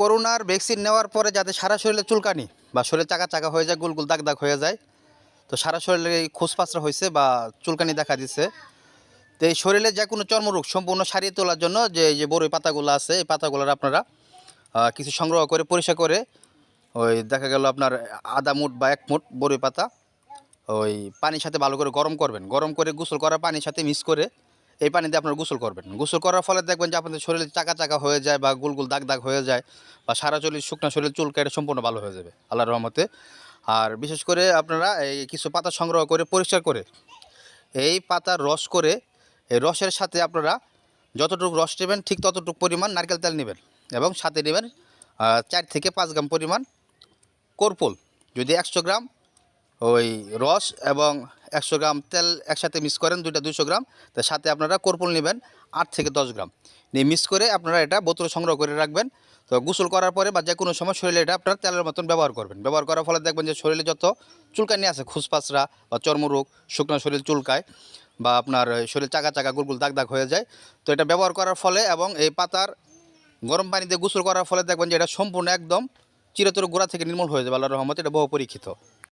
করোনার ভ্যাকসিন নেওয়ার পরে যাতে সারা শরীরে চুলকানি বা শরীরে চাকা চাকা হয়ে যায় গুলগুল দাগ দাগ হয়ে যায়, তো সারা শরীরে এই খোসপাচড়া হয়েছে বা চুলকানি দেখা দিচ্ছে তো এই শরীরে যে কোনো চর্মরোগ সম্পূর্ণ সারিয়ে তোলার জন্য যে যে বড়ই পাতাগুলো আছে, এই পাতাগুলোর আপনারা কিছু সংগ্রহ করে, পরিষ্কার করে, ওই দেখা গেল আপনার আধা মুঠ বা এক মুঠ বড়ই পাতা, ওই পানির সাথে ভালো করে গরম করবেন। গরম করে গোসল করা পানির সাথে মিক্স করে এই পানি দিয়ে আপনারা গোসল করবেন। গোসল করার ফলে দেখবেন যে আপনাদের শরীরে চাকা চাকা হয়ে যায় বা গুল গুল দাগ দাগ হয়ে যায় বা সারা চল্লিশ শুকনো শরীর, চুল কেটে সম্পূর্ণ ভালো হয়ে যাবে, আল্লাহর রহমতে। আর বিশেষ করে আপনারা এই কিছু পাতা সংগ্রহ করে, পরিষ্কার করে, এই পাতার রস করে, এই রসের সাথে আপনারা যতটুকু রস নেবেন, ঠিক ততটুকু পরিমাণ নারকেল তেল নেবেন এবং সাথে নেবেন চার থেকে পাঁচ গ্রাম পরিমাণ কর্পূল যদি একশো গ্রাম ওই রস এবং একশো গ্রাম তেল একসাথে মিক্স করেন, দুইটা দুশো গ্রাম। তার সাথে আপনারা কর্পূল নেবেন আট থেকে দশ গ্রাম। নিয়ে মিক্স করে আপনারা এটা বোতলে সংগ্রহ করে রাখবেন। তো গোসল করার পরে বা যে কোনো সময় শরীরে এটা আপনারা তেলের মতন ব্যবহার করবেন। ব্যবহার করার ফলে দেখবেন যে শরীরে যত চুলকানি আছে খুসপাসরা বা চর্মরোগ, শুকনো শরীর চুলকায় বা আপনার শরীর চাকা চাকা গুলগুল দাগ দাগ হয়ে যায়। তো এটা ব্যবহার করার ফলে এবং এই পাতার গরম পানিতে গোসল করার ফলে দেখবেন যে এটা সম্পূর্ণ একদম চিরতর গোড়া থেকে নির্মূল হয়ে যাবে, আল্লাহর রহমত এটা বহু পরীক্ষিত।